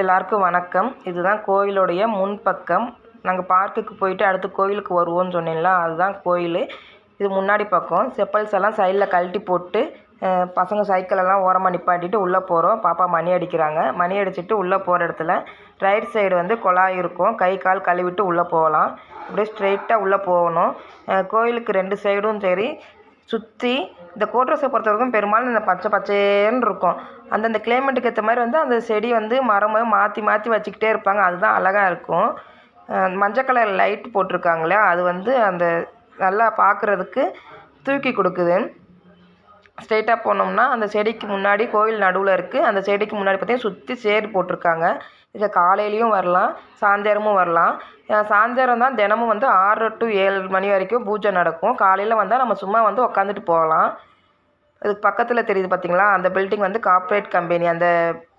எல்லாருக்கும் வணக்கம். இதுதான் கோயிலுடைய முன்பக்கம் நாங்கள் பார்க்குக்கு போயிட்டு அடுத்து கோயிலுக்கு வருவோம்னு சொன்னேன்ல அதுதான் கோயில். இது முன்னாடி பக்கம். செப்பல்ஸ் எல்லாம் சைடில் கழட்டி போட்டு பசங்க சைக்கிள் எல்லாம் ஓரமாக நிப்பாட்டிட்டு உள்ளே போகிறோம் பாப்பா மணி அடிக்கிறாங்க. மணி அடிச்சிட்டு உள்ளே போகிற இடத்துல ரைட் சைடு வந்து குழாய் இருக்கும். கை கால் கழுவிட்டு உள்ளே போகலாம். அப்படியே ஸ்ட்ரெயிட்டாக உள்ளே போகணும். கோயிலுக்கு ரெண்டு சைடும் சரி. சுற்றி இந்த கோட்ரஸை பொறுத்த வரைக்கும் பெரும்பாலும் இந்த பச்சை பச்சேன்னு இருக்கும். அந்தந்த கிளைமேட்டுக்கு ஏற்ற மாதிரி வந்து அந்த செடி வந்து மரமாக மாற்றி மாற்றி வச்சுக்கிட்டே இருப்பாங்க. அதுதான் அழகாக இருக்கும். மஞ்சள் கலர் லைட் போட்டிருக்காங்களே அது வந்து அந்த நல்லா பார்க்குறதுக்கு தூக்கி கொடுக்குது. ஸ்ட்ரெயிட்டாக போனோம்னா அந்த செடிக்கு முன்னாடி கோயில் நடுவில் இருக்குது அந்த செடிக்கு முன்னாடி பார்த்தீங்கன்னா சுற்றி சேர் போட்டிருக்காங்க. இதை காலையிலையும் வரலாம் சாயந்தரமும் வரலாம். சாயந்தரம் தான் தினமும் வந்து ஆறு டு ஏழு மணி வரைக்கும் பூஜை நடக்கும். காலையில் வந்தால் நம்ம சும்மா வந்து உக்காந்துட்டு போகலாம். இதுக்கு பக்கத்தில் தெரியுது பார்த்தீங்களா அந்த பில்டிங் வந்து கார்ப்பரேட் கம்பெனி அந்த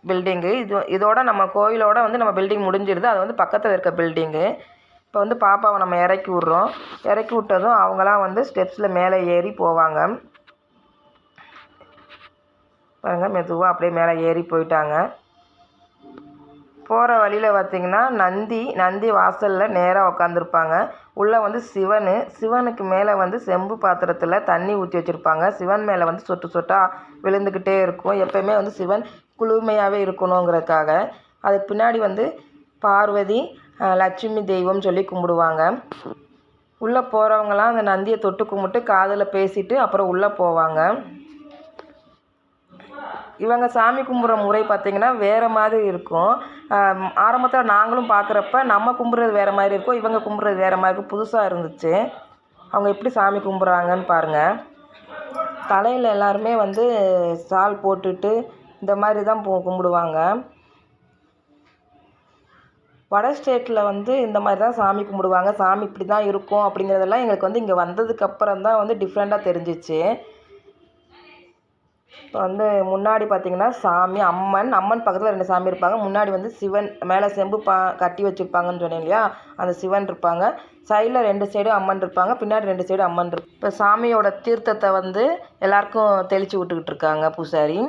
பில்டிங்கு இது இதோட நம்ம கோயிலோட வந்து நம்ம பில்டிங் முடிஞ்சிருது. அது வந்து பக்கத்தில் இருக்க பில்டிங்கு இப்போ வந்து பாப்பாவை நம்ம இறக்கி விட்றோம். இறக்கி விட்டதும் அவங்களாம் வந்து ஸ்டெப்ஸில் மேலே ஏறி போவாங்க. பாருங்கள் மெதுவாக அப்படியே மேலே ஏறி போயிட்டாங்க. போகிற வழியில் பார்த்தீங்கன்னா நந்தி நந்தி வாசலில் நேராக உட்காந்துருப்பாங்க உள்ளே வந்து சிவன். சிவனுக்கு மேலே வந்து செம்பு பாத்திரத்தில் தண்ணி ஊற்றி வச்சுருப்பாங்க. சிவன் மேலே வந்து சொட்டு சொட்டாக விழுந்துக்கிட்டே இருக்கும். எப்போயுமே வந்து சிவன் குளுமையாகவே இருக்கணுங்கிறதுக்காக. அதுக்கு பின்னாடி வந்து பார்வதி லட்சுமி தெய்வம் சொல்லி கும்பிடுவாங்க. உள்ளே போகிறவங்களாம் அந்த நந்தியை தொட்டு கும்பிட்டு காதில் பேசிட்டு அப்புறம் உள்ளே போவாங்க. இவங்க சாமி கும்பிட்ற முறை பார்த்திங்கன்னா வேறு மாதிரி இருக்கும். ஆரம்பத்தில் நாங்களும் பார்க்குறப்ப நம்ம கும்பிட்றது வேறு மாதிரி இருக்கும். இவங்க கும்பிட்றது வேறு மாதிரி இருக்கும். புதுசாக இருந்துச்சு. அவங்க எப்படி சாமி கும்பிட்றாங்கன்னு பாருங்கள் தலையில் எல்லாருமே வந்து சால் போட்டுட்டு இந்த மாதிரி தான் போ கும்பிடுவாங்க. வட ஸ்டேட்டில் வந்து இந்த மாதிரி தான் சாமி கும்பிடுவாங்க. சாமி இப்படி தான் இருக்கும் அப்படிங்கிறதெல்லாம் எங்களுக்கு வந்து இங்கே வந்ததுக்கப்புறம் தான் வந்து டிஃப்ரெண்ட்டாக தெரிஞ்சிச்சு. இப்போ வந்து முன்னாடி பார்த்தீங்கன்னா சாமி அம்மன் அம்மன் பக்கத்தில் ரெண்டு சாமி இருப்பாங்க. முன்னாடி வந்து சிவன் மேலே செம்பு பா கட்டி வச்சுருப்பாங்கன்னு சொன்னேன் இல்லையா? அந்த சிவன் இருப்பாங்க. சைடில் ரெண்டு சைடும் அம்மன் இருப்பாங்க. பின்னாடி ரெண்டு சைடும் அம்மன் இருப்பாங்க இப்போ சாமியோட தீர்த்தத்தை வந்து எல்லாருக்கும் தெளித்து விட்டுக்கிட்டு இருக்காங்க பூசாரி.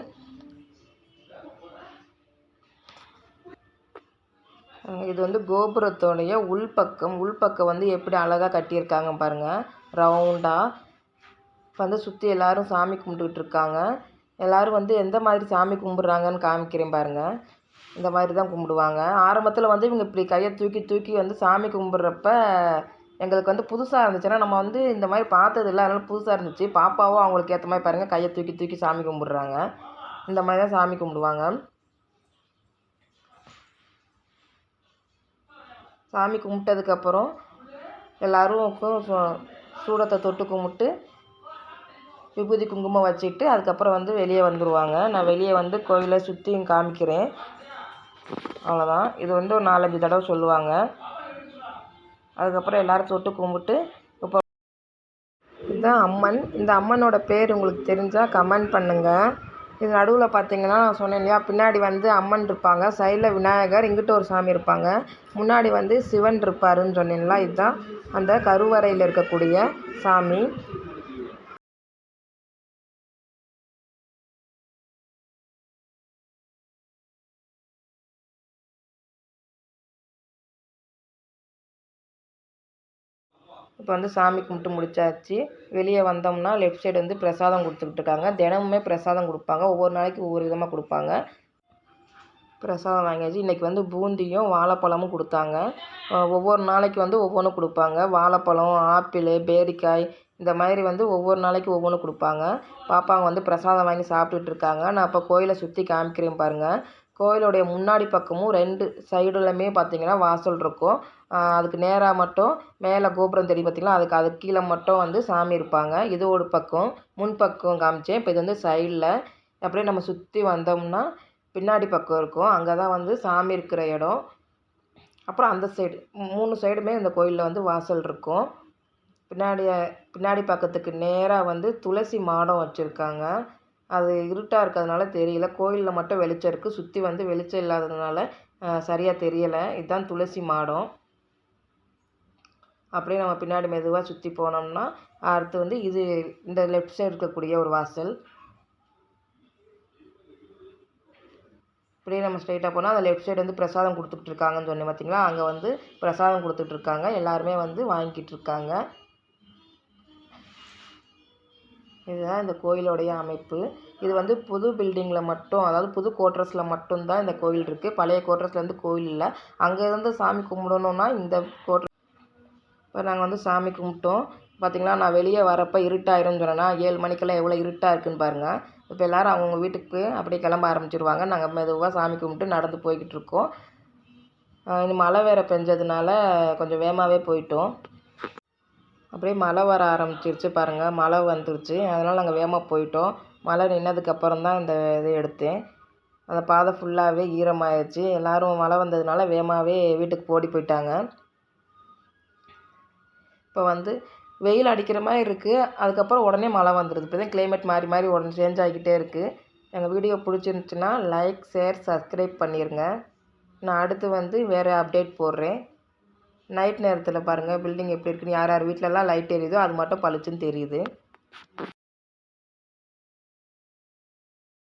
இது வந்து கோபுரத்தோடைய உள்பக்கம். உள்பக்கம் வந்து எப்படி அழகாக கட்டியிருக்காங்க பாருங்கள் ரவுண்டாக இப்போ வந்து சுற்றி எல்லாரும் சாமி கும்பிட்டுக்கிட்டு இருக்காங்க எல்லாரும் வந்து எந்த மாதிரி சாமி கும்பிட்றாங்கன்னு காமிக்கிறேன் பாருங்கள் இந்த மாதிரி தான் கும்பிடுவாங்க. ஆரம்பத்தில் வந்து இவங்க இப்படி கையை தூக்கி தூக்கி வந்து சாமி கும்பிட்றப்ப எங்களுக்கு வந்து புதுசாக இருந்துச்சுன்னா நம்ம வந்து இந்த மாதிரி பார்த்தது இல்லை அதனால புதுசாக இருந்துச்சு. பாப்பாவும் அவங்களுக்கு ஏற்ற மாதிரி பாருங்கள் கையை தூக்கி தூக்கி சாமி கும்பிட்றாங்க. இந்த மாதிரி தான் சாமி கும்பிடுவாங்க. சாமி கும்பிட்டதுக்கப்புறம் எல்லாரும் சூடத்தை தொட்டு கும்பிட்டு விபூதி குங்குமம் வச்சுட்டு அதுக்கப்புறம் வந்து வெளியே வந்துடுவாங்க நான் வெளியே வந்து கோயிலை சுற்றியும் காமிக்கிறேன். அவ்வளோதான். இது வந்து ஒரு நாலஞ்சு தடவை சொல்லுவாங்க. அதுக்கப்புறம் எல்லோரும் தொட்டு கும்பிட்டு இப்போ இதுதான் அம்மன். இந்த அம்மனோட பேர் உங்களுக்கு தெரிஞ்சால் கமெண்ட் பண்ணுங்கள் இது நடுவில் பார்த்தீங்கன்னா நான் சொன்னேன் இல்லையா? பின்னாடி வந்து அம்மன் இருப்பாங்க. சைடில் விநாயகர் இங்கிட்ட ஒரு சாமி இருப்பாங்க. முன்னாடி வந்து சிவன் இருப்பாருன்னு சொன்னீங்களா இதுதான் அந்த கருவறையில் இருக்கக்கூடிய சாமி. இப்போ வந்து சாமி கும்பிட்டு முடிச்சாச்சு. வெளியே வந்தோம்னா லெஃப்ட் சைடு வந்து பிரசாதம் கொடுத்துக்கிட்டு இருக்காங்க தினமுமே பிரசாதம் கொடுப்பாங்க. ஒவ்வொரு நாளைக்கு ஒவ்வொரு விதமாக கொடுப்பாங்க. பிரசாதம் வாங்கியாச்சு. இன்றைக்கி வந்து பூந்தியும் வாழைப்பழமும் கொடுத்தாங்க. ஒவ்வொரு நாளைக்கு வந்து ஒவ்வொன்றும் கொடுப்பாங்க. வாழைப்பழம் ஆப்பிள் பேரிக்காய் இந்த மாதிரி வந்து ஒவ்வொரு நாளைக்கு ஒவ்வொன்றும் கொடுப்பாங்க. பாப்பாங்க வந்து பிரசாதம் வாங்கி சாப்பிட்டுட்டு இருக்காங்க. நான் இப்போ கோயிலை சுற்றி காமிக்கிறேன் பாருங்கள் கோயிலுடைய முன்னாடி பக்கமும் ரெண்டு சைடுலையுமே பார்த்தீங்கன்னா வாசல் இருக்கும். அதுக்கு நேராக மட்டும் மேலே கோபுரம் தெரியும் பார்த்தீங்களா அதுக்கு அதுக்கு கீழே மட்டும் வந்து சாமி இருப்பாங்க. இது ஒரு பக்கம். முன்பக்கம் காமிச்சேன். இப்போ இது வந்து சைடில். அப்படியே நம்ம சுற்றி வந்தோம்னா பின்னாடி பக்கம் இருக்கும். அங்கே தான் வந்து சாமி இருக்கிற இடம். அப்புறம் அந்த சைடு மூணு சைடுமே இந்த கோயிலில் வந்து வாசல் இருக்கும். பின்னாடி பின்னாடி பக்கத்துக்கு நேராக வந்து துளசி மாடம் வச்சுருக்காங்க. அது இருட்டாக இருக்கிறதுனால தெரியல. கோயிலில் மட்டும் வெளிச்சம் இருக்குது சுற்றி வந்து வெளிச்சம் இல்லாததுனால சரியாக தெரியலை. இதுதான் துளசி மாடம். அப்படியே நம்ம பின்னாடி மெதுவாக சுற்றி போனோம்னா அடுத்து வந்து இது இந்த லெஃப்ட் சைடு இருக்கக்கூடிய ஒரு வாசல். இப்படியே நம்ம ஸ்ட்ரைட்டாக போனால் அந்த லெஃப்ட் சைடு வந்து பிரசாதம் கொடுத்துட்டு இருக்காங்கன்னு சொன்னேன் பார்த்தீங்களா அங்கே வந்து பிரசாதம் கொடுத்துட்டு இருக்காங்க. எல்லாருமே வந்து வாங்கிக்கிட்டு இருக்காங்க. இதுதான் இந்த கோயிலோடைய அமைப்பு. இது வந்து புது பில்டிங்கில் மட்டும் அதாவது புது கோட்ரஸில் மட்டும்தான் இந்த கோயில் இருக்குது பழைய கோட்ரஸில் வந்து கோயில் இல்லை. அங்கேருந்து சாமி கும்பிடணுன்னா இந்த கோட்ர இப்போ நாங்கள் வந்து சாமி கும்பிட்டோம். பார்த்திங்கன்னா நான் வெளியே வரப்போ இருட்டாயிரும்னு சொன்னேன்னா ஏழு மணிக்கெல்லாம் எவ்வளோ இருட்டாக இருக்குன்னு பாருங்கள் இப்போ எல்லோரும் அவங்கவுங்க வீட்டுக்கு அப்படியே கிளம்ப ஆரம்பிச்சிருவாங்க. நாங்கள் மெதுவாக சாமி கும்பிட்டு நடந்து போய்கிட்டு இருக்கோம். இந்த மழை வேறு பெஞ்சதுனால கொஞ்சம் வேகமாகவே போயிட்டோம். அப்படியே மழை வர ஆரம்பிச்சிருச்சு பாருங்கள் மழை வந்துருச்சு. அதனால் நாங்கள் வேகமாக போயிட்டோம். மழை நின்னதுக்கப்புறம் தான் இந்த இதை எடுத்தேன். அந்த பாதை ஃபுல்லாகவே ஈரமாயிடுச்சு எல்லோரும் மழை வந்ததுனால வேகமாகவே வீட்டுக்கு ஓடி போயிட்டாங்க. இப்போ வந்து வெயில் அடிக்கிற மாதிரி இருக்குது அதுக்கப்புறம் உடனே மழை வந்துடுது இப்போ தான் கிளைமேட் மாறி மாறி உடனே சேஞ்ச் ஆகிக்கிட்டே இருக்குது எங்கள் வீடியோ பிடிச்சிருந்துச்சின்னா லைக் ஷேர் சப்ஸ்கிரைப் பண்ணிடுங்க நான் அடுத்து வந்து வேறு அப்டேட் போடுறேன். நைட் நேரத்தில் பாருங்கள் பில்டிங் எப்படி இருக்குன்னு யார் யார் வீட்டிலலாம் லைட் எரியுதோ அது மட்டும் பளிச்சுன்னு தெரியுது.